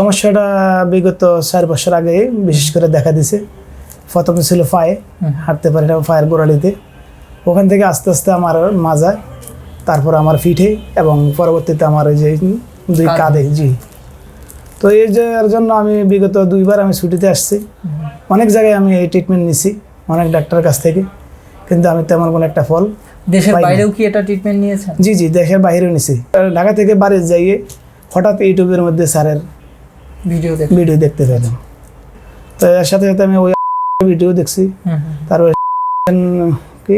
সমস্যাটা বিগত চার বছর আগে বিশেষ করে দেখা দিছে। প্রথমে ছিল পায়ে হাঁটতে পারি না পায়ের গোড়ালিতে। ওখান থেকে আস্তে আস্তে আমার মাজায় তারপর আমার পিঠে এবং পরবর্তীতে আমার ওই যে দুই কাঁধে। জি। তো এই যে এর জন্য আমি বিগত দুইবার আমি ছুটিতে আসছি। অনেক জায়গায় আমি এই ট্রিটমেন্ট নিছি অনেক ডাক্তারের কাছ থেকে। কিন্তু আমি তেমন কোনো একটা ফল দেশের বাইরেও কি এটা ট্রিটমেন্ট নিয়েছেন? জি জি দেশের বাইরেও নিছি। ঢাকা থেকে বাড়ি যাইয়ে হঠাৎ ইউটিউবের মধ্যে স্যারের ভিডিও ভিডিও দেখতে পেলাম তো এর সাথে সাথে আমি ওই ভিডিও দেখছি। হুম, হুম। কি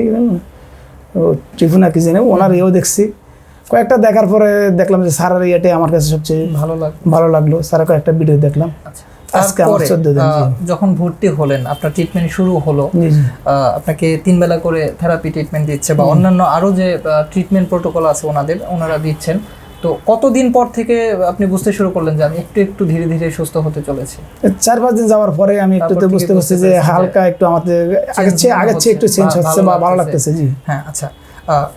ত্রিপুনা কি জানি ওনার ইয়েও দেখছি। কয়েকটা দেখার পরে দেখলাম যে স্যারের ইয়েটাই আমার কাছে সবচেয়ে ভালো লাগল। ভালো লাগল। স্যারের কয়েকটা ভিডিও দেখলাম। আচ্ছা। আজকে আমার তারপরে, 14 দিন, যখন ভর্তি হলেন আপনার ট্রিটমেন্ট শুরু হলো আপনাকে তিন বেলা করে থেরাপি ট্রিটমেন্ট দিচ্ছে বা অন্যান্য আরও যে ট্রিটমেন্ট প্রোটোকল আছে ওনাদের ওনারা দিচ্ছেন। তো কতদিন পর থেকে আপনি বুঝতে শুরু করলেন যে আমি একটু একটু ধীরে ধীরে সুস্থ হতে চলেছি? চার পাঁচ দিন যাওয়ার পরে আমি একটু তো বুঝতে পারছি যে হালকা একটু আমাদের আগের চেয়ে আগের চেয়ে একটু চেঞ্জ হচ্ছে বা ভালো লাগতেছে। জি। হ্যাঁ আচ্ছা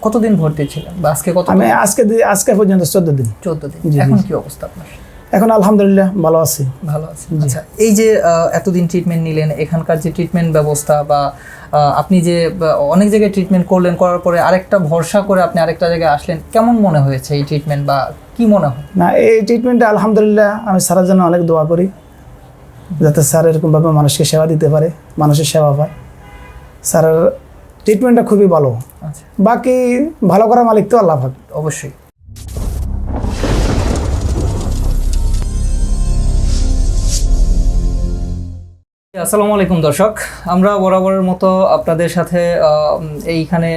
কতদিন ভর্তি ছিলেন বা আজকে কত আমি আজকে আজকে পর্যন্ত চোদ্দ দিন। চোদ্দ দিন। এখন কি অবস্থা আপনার? এখন আলহামদুলিল্লাহ ভালো আছি। ভালো আছি। আচ্ছা এই যে এতদিন ট্রিটমেন্ট নিলেন এখানকার যে ট্রিটমেন্ট ব্যবস্থা বা আপনি যে অনেক জায়গায় ট্রিটমেন্ট করলেন করার পরে আরেকটা ভরসা করে আপনি আরেকটা জায়গায় আসলেন কেমন মনে হয়েছে এই ট্রিটমেন্ট বা কি মনে হয়? না এই ট্রিটমেন্টটা আলহামদুলিল্লাহ আমি স্যারের জন্য অনেক দোয়া করি যাতে স্যার এরকমভাবে মানুষকে সেবা দিতে পারে মানুষের সেবা পায়। স্যারের ট্রিটমেন্টটা খুবই ভালো। আচ্ছা। বাকি ভালো করা মালিক তো আল্লাহ অবশ্যই। আসসালামু আলাইকুম দর্শক। আমরা বরাবরের মতো আপনাদের সাথে এইখানে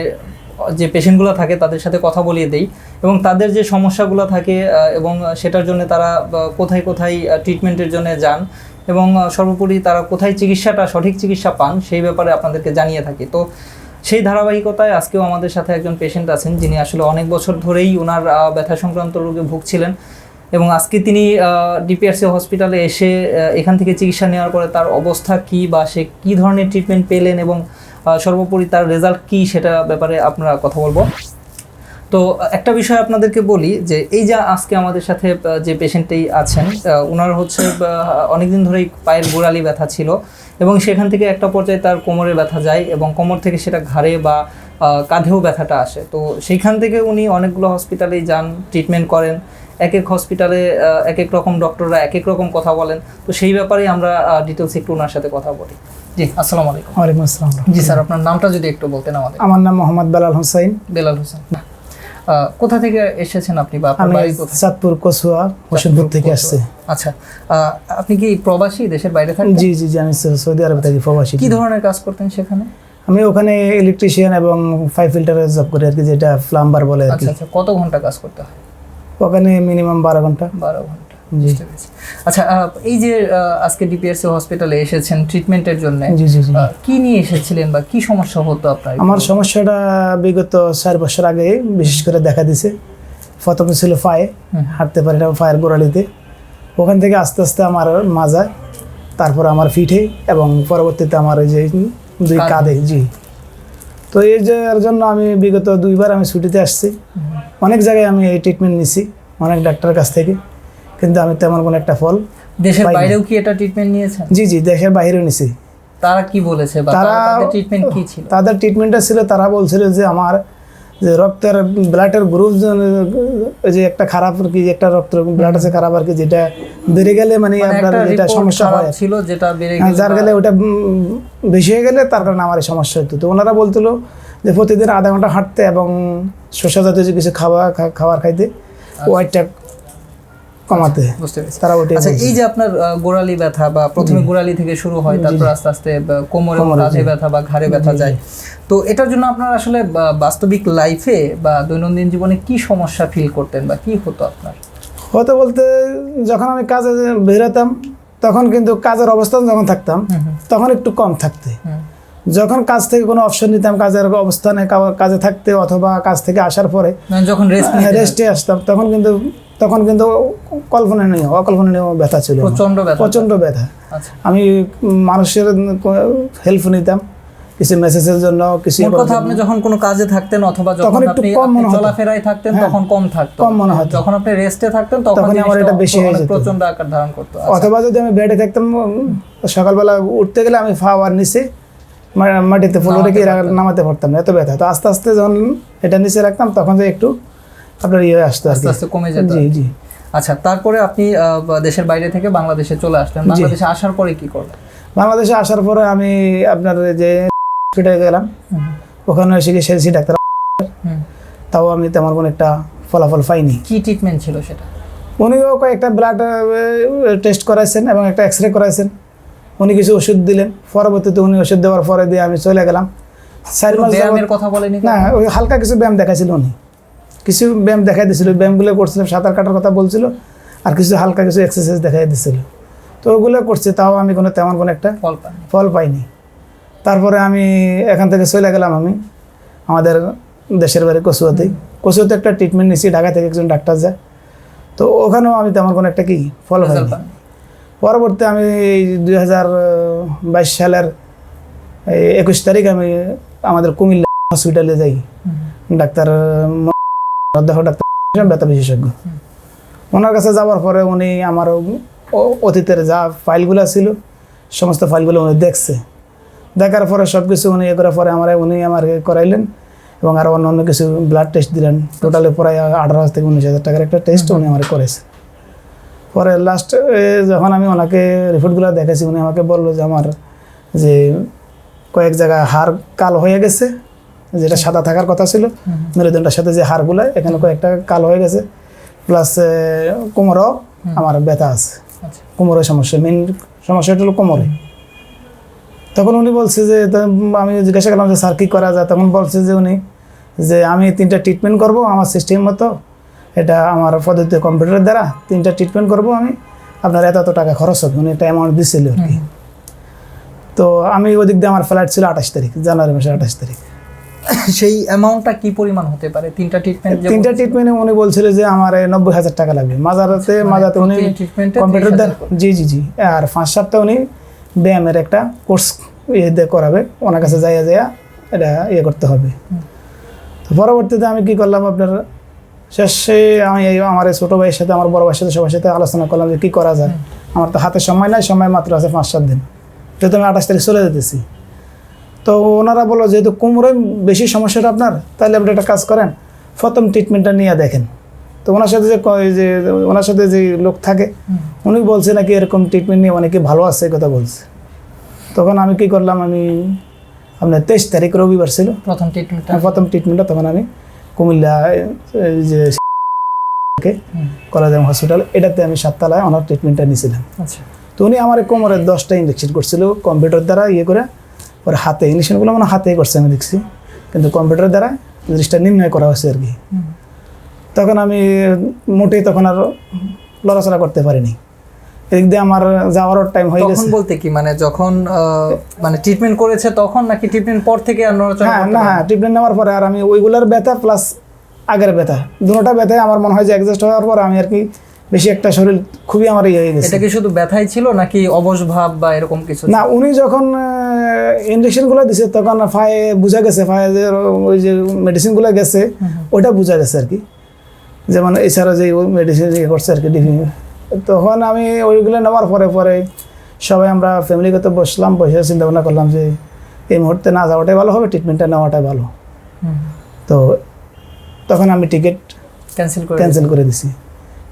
যে পেশেন্টগুলো থাকে তাদের সাথে কথা বলিয়ে দেই এবং তাদের যে সমস্যাগুলো থাকে এবং সেটার জন্য তারা কোথায় কোথায় ট্রিটমেন্টের জন্য যান এবং সর্বোপরি তারা কোথায় চিকিৎসাটা, সঠিক চিকিৎসা পান সেই ব্যাপারে আপনাদেরকে জানিয়ে থাকি। তো সেই ধারাবাহিকতায় আজকেও আমাদের সাথে একজন পেশেন্ট আছেন যিনি আসলে অনেক বছর ধরেই ওনার ব্যথা সংক্রান্ত রোগে ভুগছিলেন। এবং আজকে তিনি ডিপিআরসি হসপিটালে এসে এখান থেকে চিকিৎসা নেওয়ার পরে তার অবস্থা কি বা সে কি ধরনের ট্রিটমেন্ট পেলেন এবং সর্বোপরি তার রেজাল্ট কি সেটা ব্যাপারে আপনারা কথা বলব। তো, একটা বিষয় আপনাদেরকে বলি যে এই যে আজকে আমাদের সাথে যে পেশেন্টটি আছেন ওনার হচ্ছে অনেকদিন ধরেই পায়ের গোড়ালি ব্যথা ছিল এবং সেখান থেকে একটা পর্যায়ে তার কোমরে ব্যথা যায় এবং কোমর থেকে সেটা ঘাড়ে বা কাঁধেও ব্যথাটা আসে। তো সেইখান থেকে উনি অনেকগুলো হসপিটালেই যান ট্রিটমেন্ট করেন এক এক হসপিটালে এক এক রকম ডক্টররা এক এক রকম কথা বলেন। তো সেই ব্যাপারেই আমরা ডিটেলস একটু ওনার সাথে কথা বলি। জি আসসালামু আলাইকুম। ওয়ালাইকুম আসসালাম জি স্যার আপনার নামটা যদি একটু বলতেন আমাদের। আমার নাম মোহাম্মদ বেলাল হোসাইন বেলাল হোসেন। কোথা থেকে এসেছেন আপনি বা আপনার বাড়ি কোথায়? চাঁদপুর কসুয়া হোসেনপুর থেকে আসছি। আচ্ছা আপনি কি প্রবাসী দেশের বাইরে থাকেন জি জি জি আমি সৌদি আরব থাকি প্রবাসী। কি ধরনের কাজ করতেন সেখানে? আমি ওখানে ইলেকট্রিশিয়ান এবং ফাইভ ফিল্টারের জব করি আর কি যেটা প্লাম্বার বলে আর কি। আচ্ছা আচ্ছা কত ঘণ্টা কাজ করতে হয়? ওখানে মিনিমাম বারো ঘণ্টা। বারো ঘণ্টা। আচ্ছা এই যে আজকে ডিপিএসসি হসপিটালে এসেছেন ট্রিটমেন্টের জন্য কি নিয়ে এসেছিলেন বা কি সমস্যা হতো আপনার? আমার সমস্যাটা বিগত চার বছর আগে বিশেষ করে দেখা দিছে। প্রথমে ছিল পায়ে হাঁটতে পারি না পায়ের গোড়ালিতে। ওখান থেকে আস্তে আস্তে আমার মাজায় তারপর আমার পিঠে এবং পরবর্তীতে আমার ওই যে দুই। কাঁধে জি। তো এই যে এর জন্য আমি বিগত দুইবার আমি ছুটিতে আসছি। অনেক জায়গায় আমি এই ট্রিটমেন্ট নিছি অনেক ডাক্তারের কাছ থেকে কিন্তু আমি তেমন কোনো একটা ফল দেশের বাইরেও কি এটা ট্রিটমেন্ট নিয়েছেন? জি জি দেশের বাইরেও নিছি। তারা কি বলেছে তারা- তাদের ট্রিটমেন্ট কি ছিল? তাদের ট্রিটমেন্টটা ছিল তারা বলছিল যে আমার যে রক্তের ব্লাডের গ্রুপ যে একটা খারাপ কি একটা রক্ত ব্লাড আছে খারাপ আর কি যেটা বেড়ে গেলে মানে মানে আপনার যেটা সমস্যা হয় ছিল যেটা বেড়ে গেলে যার গেলে ওটা বেশি হয়ে গেলে তার কারণে আমার সমস্যা হতো তো ওনারা বলছিল যে প্রতিদিন আধা ঘণ্টা হাঁটতে এবং শসা জাতীয় যে কিছু খাওয়া খাবার খাইতে ওয়াইটটা কমাতে। বুঝতে পেরেছি। তারা ওটাই আচ্ছা এই যে আপনার গোড়ালি ব্যথা বা প্রথমে গোড়ালি থেকে শুরু হয় তারপর আস্তে আস্তে কোমরে কাঁধে ব্যথা বা ঘাড়ে ব্যথা যায়। তো এটার জন্য আপনার আসলে বাস্তবিক লাইফে বা দৈনন্দিন জীবনে কি সমস্যা ফিল করতেন বা কি হতো আপনার? হতে বলতে যখন আমি কাজে বেরোতাম তখন কিন্তু কাজের অবস্থান যখন থাকতাম তখন একটু কম থাকতে। যখন কাজ থেকে কোনো অপশন নিতাম কাজের অবস্থানে কাজে থাকতে অথবা কাজ থেকে আসার পরে মানে যখন রেস্ট রেস্টে আসতাম তখন কিন্তু তখন কিন্তু কল্পনীয় অকল্পনীয় ব্যথা ছিল আমার। প্রচণ্ড ব্যথা প্রচণ্ড ব্যথা আচ্ছা আমি মানুষের হেল্প নিতাম কিছু মেসেজের জন্য কিছু কথা আপনি যখন কোনো কাজে থাকতেন অথবা যখন তখন একটু আপনি কম মনে চলাফেরায় থাকতেন হ্যাঁ। তখন কম থাকতো কম মনে হয় যখন আপনি রেস্টে থাকতেন তখন আমার এটা বেশি হয়ে যেত। প্রচণ্ড আকার ধারণ করতো আচ্ছা। অথবা যদি আমি বেডে থাকতাম সকালবেলা উঠতে গেলে আমি ফাওয়ার নিচে মাটিতে ফুল রেখে নামাতে পারতাম না এত ব্যথা। তো আস্তে আস্তে যখন এটা নিচে রাখতাম তখন যে একটু আপনার ইয়ে আসতো আস্তে আস্তে কমে যেত। জি জি। আচ্ছা তারপরে আপনি দেশের বাইরে থেকে বাংলাদেশে চলে আসলেন। বাংলাদেশে আসার পরে কি করলেন? বাংলাদেশে আসার পরে আমি আপনার যে হসপিটালে গেলাম। ওখানে এসে গিয়ে সেলসি ডাক্তার তাও আমি তেমন কোনো একটা ফলাফল পাইনি। কি ট্রিটমেন্ট ছিল সেটা? উনিও কয়েকটা ব্লাড টেস্ট করাইছেন এবং একটা এক্স রে করাইছেন। উনি কিছু ওষুধ দিলেন পরবর্তীতে উনি ওষুধ দেওয়ার পরে দিয়ে আমি চলে গেলাম। চার মাস কথা বলেনি না ওই হালকা কিছু ব্যায়াম দেখাইছিল উনি। কিছু ব্যায়াম দেখাই দিছিল ব্যায়ামগুলো করছিল সাঁতার কাটার কথা বলছিল আর কিছু হালকা কিছু এক্সারসাইজ দেখাই দিছিল। তো ওগুলো করছে তাও আমি কোনো তেমন কোনো একটা ফল ফল পাইনি। তারপরে আমি এখান থেকে চলে গেলাম আমি আমাদের দেশের বাড়ি কচুয়াতেই। কচুয়াতে একটা ট্রিটমেন্ট নিয়েছি ঢাকা থেকে একজন ডাক্তার যায়। তো ওখানেও আমি তেমন কোনো একটা কি ফল পাইনি। পরবর্তী আমি এই দুই হাজার বাইশ সালের এই একুশ তারিখ আমি আমাদের কুমিল্লা হসপিটালে যাই। ডাক্তার অধ্যক্ষ ডাক্তার ব্যথা বিশেষজ্ঞ। ওনার কাছে যাওয়ার পরে উনি আমার অতীতের যা ফাইলগুলো ছিল সমস্ত ফাইলগুলো উনি দেখছে। দেখার পরে সব কিছু উনি ইয়ে করার পরে আমার উনি আমার করাইলেন এবং আরও অন্য অন্য কিছু ব্লাড টেস্ট দিলেন। টোটালে প্রায় আঠারো হাজার থেকে উনিশ হাজার টাকার একটা টেস্ট উনি আমার করেছে পরে লাস্ট যখন আমি ওনাকে রিপোর্টগুলো দেখেছি উনি আমাকে বলল যে আমার যে কয়েক জায়গায় হাড় কালো হয়ে গেছে যেটা সাদা থাকার কথা ছিল মেরুদণ্ডের সাথে যে হাড়গুলো এখানে কয়েকটা কালো হয়ে গেছে। প্লাস কোমরও আমার ব্যথা আছে। আচ্ছা। কোমরের সমস্যা মেন সমস্যাটা হলো কোমরে। তখন উনি বলছে যে আমি জিজ্ঞাসা করলাম যে স্যার কী করা যায়? তখন বলছে যে উনি যে আমি তিনটা ট্রিটমেন্ট করব আমার সিস্টেম মতো এটা আমার পদ্ধতি কম্পিউটারের দ্বারা তিনটা ট্রিটমেন্ট করব আমি। আপনার এত এত টাকা খরচ হবে উনি একটা অ্যামাউন্ট দিছিল আর কি। তো আমি ওদিক দিয়ে আমার ফ্লাইট ছিল আঠাশ তারিখ জানুয়ারি মাসের আঠাশ তারিখ। সেই অ্যামাউন্টটা কি পরিমাণ হতে পারে? তিনটা ট্রিটমেন্ট তিনটা ট্রিটমেন্টে উনি বলছিল যে আমার নব্বই হাজার টাকা লাগবে। মাজারাতে মাজাতে উনি প্রতি কম্পিউটার 30,000 দ্বারা জি জি জি। আর পাঁচ সপ্তাহ উনি ব্যায়ামের একটা কোর্স ইয়ে করাবে। ওনার কাছে যাইয়া যাইয়া এটা ইয়ে করতে হবে। তো পরবর্তীতে আমি কি করলাম আপনার শেষে আমি আমার এই ছোটো ভাইয়ের সাথে আমার বড় ভাইয়ের সাথে সবার সাথে আলোচনা করলাম যে কী করা যায়। আমার তো হাতে সময় নাই সময় মাত্র আছে পাঁচ সাত দিন। যেহেতু আমি আঠাশ তারিখ চলে যেতেছি। তো ওনারা বলল যেহেতু কোমরে বেশি সমস্যাটা আপনার তাহলে আপনি একটা কাজ করেন প্রথম ট্রিটমেন্টটা নিয়ে দেখেন। তো ওনার সাথে যে যে ওনার সাথে যে লোক থাকে উনি বলছে নাকি এরকম ট্রিটমেন্ট নিয়ে অনেকে ভালো আছে কথা বলছে। তখন আমি কি করলাম আমি আপনার তেইশ তারিখ রবিবার ছিল। প্রথম ট্রিটমেন্টটা প্রথম ট্রিটমেন্টটা তখন আমি কুমিল্লা যে কলেজ হসপিটাল এটাতে আমি সাততলায় ওনার ট্রিটমেন্টটা নিয়েছিলাম। আচ্ছা। তো উনি আমার কোমরে দশটা ইঞ্জেকশন করছিল কম্পিউটার দ্বারা ইয়ে করে ওর হাতে ইঞ্জেকশনগুলো মানে হাতেই করছে আমি দেখছি। কিন্তু কম্পিউটার দ্বারা জিনিসটা নির্ণয় করা হয়েছে আর কি। তখন আমি মোটেই তখন আর লড়াচড়া করতে পারিনি। এদিক দিয়ে আমার যাওয়ারও টাইম হয়ে গেছে। বলতে কি? মানে যখন মানে ট্রিটমেন্ট করেছে তখন নাকি ট্রিটমেন্ট পর থেকে আর নড়াচড়া হ্যাঁ না হ্যাঁ ট্রিটমেন্ট নেওয়ার পরে আর আমি ওইগুলার ব্যথা প্লাস আগের ব্যথা দুটোটা ব্যথায় আমার মনে হয় যে অ্যাডজাস্ট হওয়ার পর আমি আর কি বেশি একটা শরীর খুবই আমার ইয়ে হয়ে গেছে। এটা কি শুধু ব্যথাই ছিল নাকি অবশ ভাব বা এরকম কিছু না উনি যখন ইঞ্জেকশনগুলো দিছে তখন ফায়ে বোঝা গেছে ফায়ে যে ওই যে মেডিসিনগুলো গেছে ওটা বোঝা গেছে আর কি। যেমন এছাড়া যে মেডিসিন ইয়ে করছে আর কি ডিফি তখন আমি ওইগুলো নেওয়ার পরে পরে সবাই আমরা ফ্যামিলিগত বসলাম বসে চিন্তা ভাবনা করলাম যে এই মুহূর্তে না যাওয়াটাই ভালো হবে ট্রিটমেন্টটা নেওয়াটাই ভালো। তো তখন আমি টিকিট ক্যান্সেল করে ক্যান্সেল করে দিছি।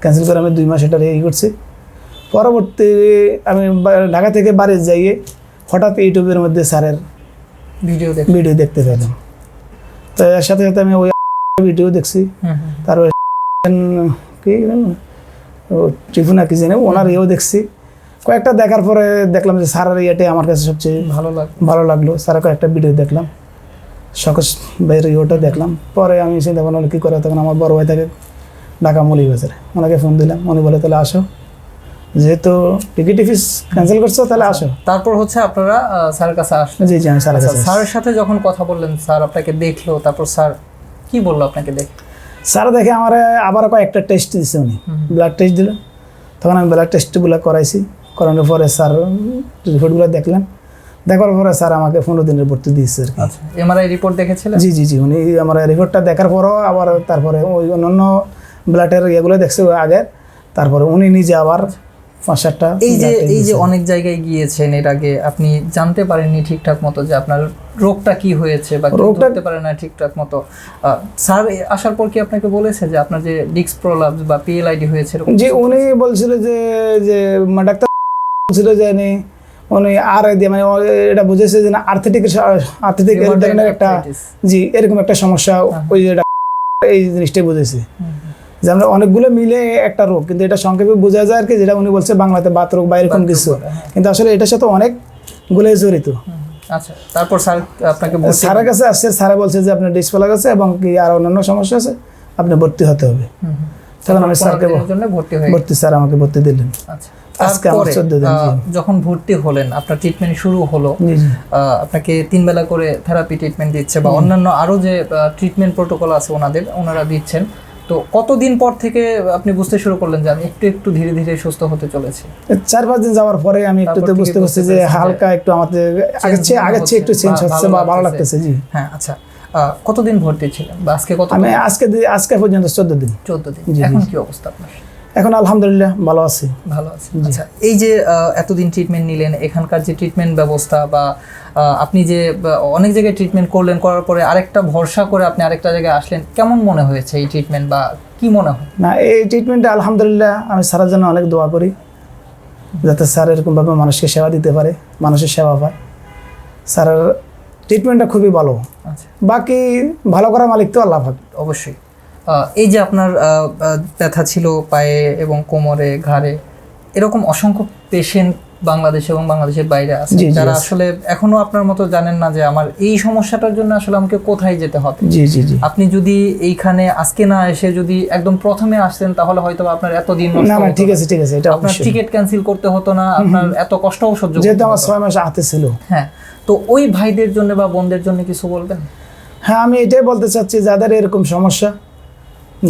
ক্যান্সেল করে আমি দুই মাস এটা ই করছি। পরবর্তী আমি ঢাকা থেকে বাড়ি যাইয়ে হঠাৎ ইউটিউবের মধ্যে স্যারের ভিডিও ভিডিও দেখতে পেলাম। তো এর সাথে সাথে আমি ওই ভিডিও দেখছি। তারপরে কি ত্রিপুনা কি জানি ওনার ইয়েও দেখছি। কয়েকটা দেখার পরে দেখলাম যে স্যারের ইয়েটাই আমার কাছে সবচেয়ে ভালো লাগে ভালো লাগল। স্যারের কয়েকটা ভিডিও দেখলাম। সকস ভাইয়ের ইয়েটা দেখলাম। পরে আমি চিন্তা ভাবনা কী করে তখন আমার বড় ভাই থাকে ঢাকা মলি বাজারে। ওনাকে ফোন দিলাম। উনি বলে তাহলে আসো। যেহেতু টিকিট ফিস ক্যান্সেল করছ তাহলে আসো। তারপর হচ্ছে আপনারা স্যারের কাছে আসলেন। জি জি আমি স্যারের আচ্ছা কাছে স্যারের সাথে যখন কথা বললেন স্যার আপনাকে দেখল তারপর স্যার কি বলল আপনাকে দেখে স্যার দেখে আমার আবার কয়েকটা টেস্ট দিছে উনি। ব্লাড টেস্ট দিল। তখন আমি ব্লাড টেস্টগুলো করাইছি। করানোর পরে স্যার রিপোর্টগুলো দেখলেন। দেখার পরে স্যার আমাকে পনেরো দিনের ভর্তি দিয়েছে আর কি। আচ্ছা এমআরআই রিপোর্ট দেখেছিলেন? জি জি জি উনি আমার রিপোর্টটা দেখার পরও আবার তারপরে ওই অন্যান্য ব্লাডের ইয়েগুলো দেখছে আগের। আগে তারপরে উনি নিজে আবার পাঁচ এই যে এই যে অনেক জায়গায় গিয়েছেন এর আগে আপনি জানতে পারেননি ঠিকঠাক মতো যে আপনার রোগটা কি হয়েছে বা রোগটা- পারেন না ঠিকঠাক মতো। স্যার আসার পর কি আপনাকে বলেছে যে আপনার যে ডিস্ক প্রলাপস বা পিএলআইডি হয়েছে কিছু? উনি বলছিল যে যে মানে ডাক্তার বলছিল যে উনি আর দিয়ে মানে এটা বুঝেছে যে না আর্থেটিক ধরনের একটা জি এরকম একটা সমস্যা ওই যে এই জিনিসটাই বুঝেছে। যে আমরা অনেকগুলো মিলে একটা রোগ কিন্তু এটা সংক্ষেপে বোঝা যায় আর কি যেটা উনি বলছে বাংলাতে বাত রোগ বা এরকম কিছু। হ্যাঁ। কিন্তু আসলে এটার সাথে অনেকগুলোই জড়িত। আচ্ছা তারপর স্যার আপনাকে স্যারের কাছে আসছে স্যারে বলছে যে আপনার ডিসপ্লে আছে এবং কি আর অন্যান্য সমস্যা আছে আপনি ভর্তি হতে হবে। তখন আমি স্যারকে ভর্তি স্যার আমাকে ভর্তি দিলেন। আচ্ছা আজকে আমার তারপরে, 14 দিন, যখন ভর্তি হলেন আপনার ট্রিটমেন্ট শুরু হলো আপনাকে তিন বেলা করে থেরাপি ট্রিটমেন্ট দিচ্ছে বা অন্যান্য আরও যে ট্রিটমেন্ট প্রোটোকল আছে ওনাদের ওনারা দিচ্ছেন তো কতদিন পর থেকে আপনি বুঝতে শুরু করলেন যে আমি একটু একটু ধীরে ধীরে সুস্থ হতে চলেছি? চার পাঁচ দিন যাওয়ার পরে আমি একটু তো বুঝতে পারছি যে হালকা একটু আমাদের আগের চেয়ে আগে আগের চেয়ে একটু চেঞ্জ হচ্ছে বা ভালো লাগতেছে। জি। হ্যাঁ আচ্ছা কতদিন ভর্তি ছিলেন? বা আজকে কত আমি আজকে আজকে পর্যন্ত চোদ্দ দিন। চোদ্দ দিন। এখন কি অবস্থা আপনার? এখন আলহামদুলিল্লাহ ভালো আছি। ভালো আছি। আচ্ছা এই যে এতদিন ট্রিটমেন্ট নিলেন এখানকার যে ট্রিটমেন্ট ব্যবস্থা বা আপনি যে অনেক জায়গায় ট্রিটমেন্ট করলেন করার পরে আরেকটা ভরসা করে আপনি আরেকটা জায়গায় আসলেন কেমন মনে হয়েছে এই ট্রিটমেন্ট বা কি মনে হয়? না এই ট্রিটমেন্টে আলহামদুলিল্লাহ আমি স্যারের জন্য অনেক দোয়া করি যাতে স্যার এরকমভাবে মানুষকে সেবা দিতে পারে মানুষের সেবা পায়। স্যারের ট্রিটমেন্টটা খুবই ভালো। আচ্ছা। বাকি ভালো করার মালিক তো আল্লাহ অবশ্যই। এই যে আপনার ব্যথা ছিল পায়ে এবং কোমরে ঘাড়ে এরকম অসংখ্য পেশেন্ট বাংলাদেশ এবং বাংলাদেশের বাইরে আছে যারা আসলে এখনও আপনার মতো জানেন না যে আমার এই সমস্যাটার জন্য আসলে আমাকে কোথায় যেতে হবে। জি জি জি। আপনি যদি এইখানে আজকে না এসে যদি একদম প্রথমে আসতেন তাহলে হয়তো আপনার এত দিন না না ঠিক আছে ঠিক আছে এটা আপনার টিকিট ক্যান্সেল করতে হতো না আপনার এত কষ্টও সহ্য করতে যেহেতু আমার। ছয় মাস হাতে ছিল। হ্যাঁ তো ওই ভাইদের জন্য বা বোনদের জন্য কিছু বলবেন? হ্যাঁ আমি এটাই বলতে চাচ্ছি যাদের এরকম সমস্যা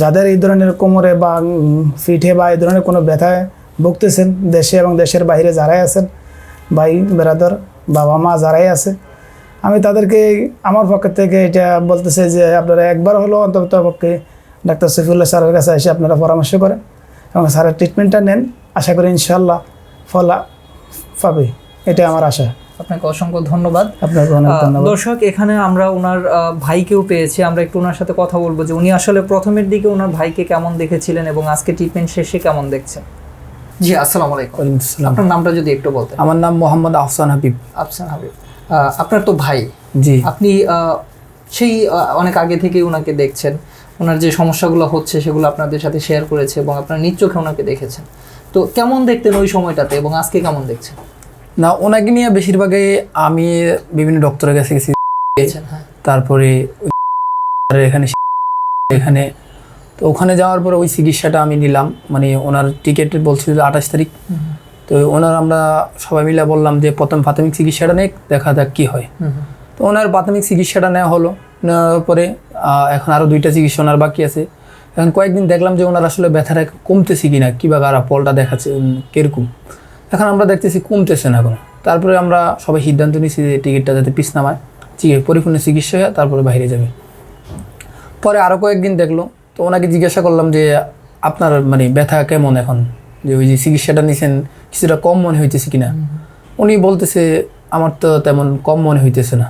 যাদের এই ধরনের কোমরে বা পিঠে বা এই ধরনের কোনো ব্যথায় ভুগতেছেন দেশে এবং দেশের বাইরে যারাই আছেন, ভাই বেরাদর বাবা, মা যারাই আছে, আমি তাদেরকে, আমার পক্ষ থেকে এটা বলতেছে যে আপনারা একবার হলো অন্তত পক্ষে ডাক্তার সফিউল্লাহ স্যারের কাছে এসে আপনারা পরামর্শ করেন এবং স্যারের ট্রিটমেন্টটা নেন। আশা করি ইনশাল্লাহ ফলা পাবে। এটা আমার আশা। আপনাকে অসংখ্য ধন্যবাদ। আপনাকে অনেক ধন্যবাদ। দর্শক এখানে আমরা ওনার ভাইকেও পেয়েছি। আমরা একটু ওনার সাথে কথা বলব যে উনি আসলে প্রথমের দিকে ওনার ভাইকে কেমন দেখেছিলেন এবং আজকে ট্রিটমেন্ট শেষে কেমন দেখছেন? জি আসসালামু আলাইকুম। আপনার নামটা যদি একটু বলতেন। আমার নাম মোহাম্মদ আহসান হাবিব। আফসান হাবিব। আপনার তো ভাই। জি। আপনি আহ, সেই অনেক আগে থেকেই ওনাকে দেখছেন। ওনার যে সমস্যাগুলো হচ্ছে সেগুলো আপনাদের সাথে শেয়ার করেছে এবং আপনার নিজ চোখে ওনাকে দেখেছেন। তো কেমন দেখতেন ওই সময়টাতে এবং আজকে কেমন দেখছেন? না ওনাকে নিয়ে বেশিরভাগই আমি বিভিন্ন ডক্টরের কাছে গেছি। হ্যাঁ। তারপরে এখানে এখানে। তো ওখানে যাওয়ার পরে ওই চিকিৎসাটা আমি নিলাম। মানে ওনার টিকিট বলছিল আঠাশ তারিখ। তো ওনার আমরা সবাই মিলে বললাম যে প্রথম প্রাথমিক চিকিৎসাটা নেই দেখা যাক কী হয়। তো ওনার প্রাথমিক চিকিৎসাটা নেওয়া হলো। নেওয়ার পরে এখন আরও দুইটা চিকিৎসা ওনার বাকি আছে। এখন কয়েকদিন দেখলাম যে ওনার আসলে ব্যথাটা কমতেছে কি না কীবা কারা পলটা দেখাচ্ছে কীরকম। এখন আমরা দেখতেছি কমতেছে না এখন। তারপরে আমরা সবাই সিদ্ধান্ত নিয়েছি যে টিকিটটা যাতে পিস নামায় পরিপূর্ণ চিকিৎসা হয় তারপরে বাইরে যাবে। পরে আরও কয়েকদিন দেখল তো ওনাকে জিজ্ঞাসা করলাম যে আপনার মানে ব্যথা কেমন এখন? যে ওই যে চিকিৎসাটা নিয়েছেন কিছুটা কম মনে হইতেছে কি না উনি বলতেছে আমার তো তেমন কম মনে হইতেছে না।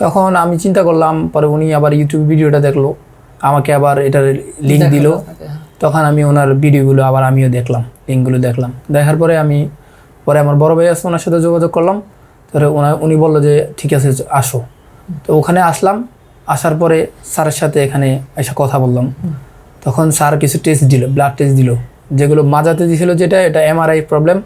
তখন আমি চিন্তা করলাম পরে উনি আবার ইউটিউব ভিডিওটা দেখল আমাকে আবার এটার লিঙ্ক দিল। হ্যাঁ। তখন আমি ওনার ভিডিওগুলো আবার আমিও দেখলাম লিঙ্কগুলো দেখলাম। দেখার পরে আমি পরে আমার বড় ভাই আছে ওনার সাথে যোগাযোগ করলাম। তারপরে ওনা উনি বলল যে ঠিক আছে আসো। তো ওখানে আসলাম। আসার পরে স্যারের সাথে এখানে এসে কথা বললাম। তখন স্যার কিছু টেস্ট দিল ব্লাড টেস্ট দিল। যেগুলো মাজাতে দিয়েছিল যেটা এটা এমআরআই প্রবলেম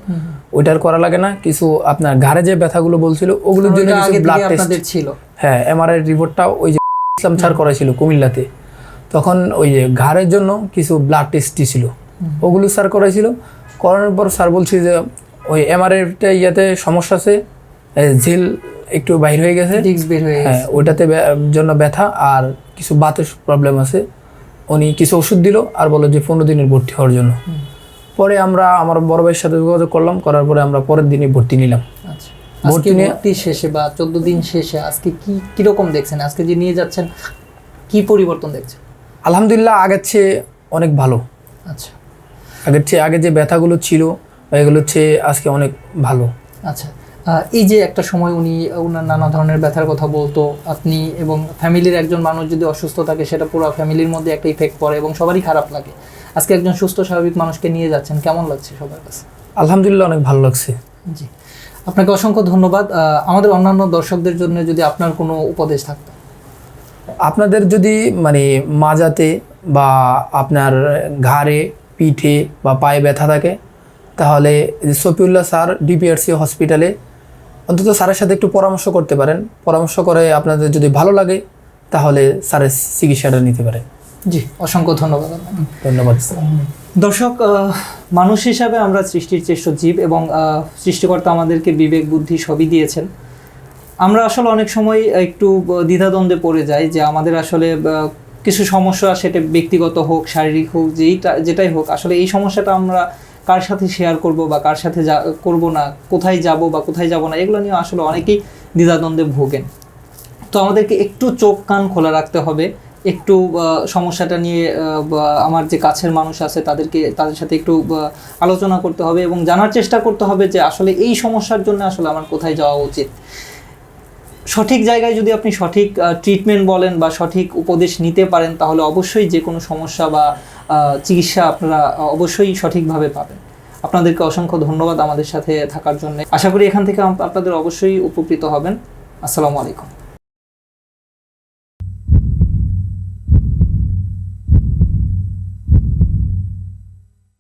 ওইটার করা লাগে না। কিছু আপনার ঘাড়ে যে ব্যথাগুলো বলছিল ওগুলোর জন্য কিছু ব্লাড টেস্ট ছিল। হ্যাঁ এমআরআই রিপোর্টটা ওই যে ইসলাম স্যার করাইছিল কুমিল্লাতে। তখন ওই যে ঘাড়ের জন্য কিছু ব্লাড টেস্ট ছিল। ওগুলো স্যার করাইছিল। করানোর পর স্যার বলছি যে ওই এমআরআইটা ইয়াতে সমস্যা আছে ঝিল একটু বাইর হয়ে গেছে। বের হয়ে হ্যাঁ গেছে ওইটাতে ব্যা- জন্য ব্যথা আর কিছু বাতের প্রবলেম আছে। উনি কিছু ওষুধ দিল আর বলল যে পনেরো দিনের ভর্তি হওয়ার জন্য। পরে আমরা আমার বড় ভাইয়ের সাথে যোগাযোগ করলাম করার পরে আমরা পরের দিনে ভর্তি নিলাম। আচ্ছা। ভর্তি ভর্তি শেষে বা চোদ্দ দিন শেষে আজকে কি কীরকম দেখছেন? আজকে যে নিয়ে যাচ্ছেন কি পরিবর্তন দেখছেন? আলহামদুলিল্লাহ আগের চেয়ে অনেক ভালো। আচ্ছা। আগের চেয়ে আগে যে ব্যথাগুলো ছিল এগুলো হচ্ছে আজকে অনেক ভালো। আচ্ছা এই যে একটা সময় উনি ওনার নানা ধরনের ব্যথার কথা বলতো আপনি এবং ফ্যামিলির একজন মানুষ যদি অসুস্থ থাকে সেটা পুরো ফ্যামিলির মধ্যে একটা ইফেক্ট পড়ে এবং সবারই খারাপ লাগে। আজকে একজন সুস্থ স্বাভাবিক মানুষকে নিয়ে যাচ্ছেন কেমন লাগছে সবার কাছে? আলহামদুলিল্লাহ অনেক ভালো লাগছে। জি আপনাকে অসংখ্য ধন্যবাদ। আমাদের অন্যান্য দর্শকদের জন্য যদি আপনার কোনো উপদেশ থাকতো। আপনাদের যদি মানে মাজাতে বা আপনার ঘাড়ে পিঠে বা পায়ে ব্যথা থাকে তাহলে সফিউল্লাহ স্যার ডিপিআরসি হসপিটালে অন্তত স্যারের সাথে একটু পরামর্শ করতে পারেন। পরামর্শ করে আপনাদের যদি ভালো লাগে তাহলে স্যারের চিকিৎসাটা নিতে পারে। জি অসংখ্য ধন্যবাদ। ধন্যবাদ দর্শক মানুষ হিসাবে আমরা সৃষ্টির চেষ্ট জীব এবং সৃষ্টিকর্তা আমাদেরকে বিবেক বুদ্ধি সবই দিয়েছেন। আমরা আসলে অনেক সময় একটু দ্বিধাদ্বন্দ্বে পড়ে যাই যে আমাদের আসলে কিছু সমস্যা সেটা ব্যক্তিগত হোক শারীরিক হোক যেইটা যেটাই হোক আসলে এই সমস্যাটা আমরা কার সাথে শেয়ার করব বা কার সাথে যা, করব না, কোথায় যাব বা কোথায় যাব না, এগুলো নিয়ে আসলে অনেকেই দ্বিধাদ্বন্দ্বে ভোগেন। তো আমাদেরকে একটু চোখ কান খোলা রাখতে হবে, একটু সমস্যাটা নিয়ে আমার যে কাছের মানুষ আছে তাদেরকে, তাদের সাথে একটু আলোচনা করতে হবে এবং জানার চেষ্টা করতে হবে যে আসলে এই সমস্যার জন্য আসলে আমার কোথায় যাওয়া উচিত। সঠিক জায়গায় যদি আপনি সঠিক ট্রিটমেন্ট বলেন বা সঠিক উপদেশ নিতে পারেন, তাহলে অবশ্যই যে কোনো সমস্যা বা চিকিৎসা আপনারা অবশ্যই সঠিকভাবে পাবেন। আপনাদেরকে অসংখ্য ধন্যবাদ আমাদের সাথে থাকার জন্য। আশা করি এখান থেকে আপনাদের অবশ্যই উপকৃত হবেন। আসসালামু আলাইকুম।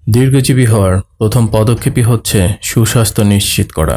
দীর্ঘজীবী হওয়ার প্রথম পদক্ষেপই হচ্ছে সুস্বাস্থ্য নিশ্চিত করা।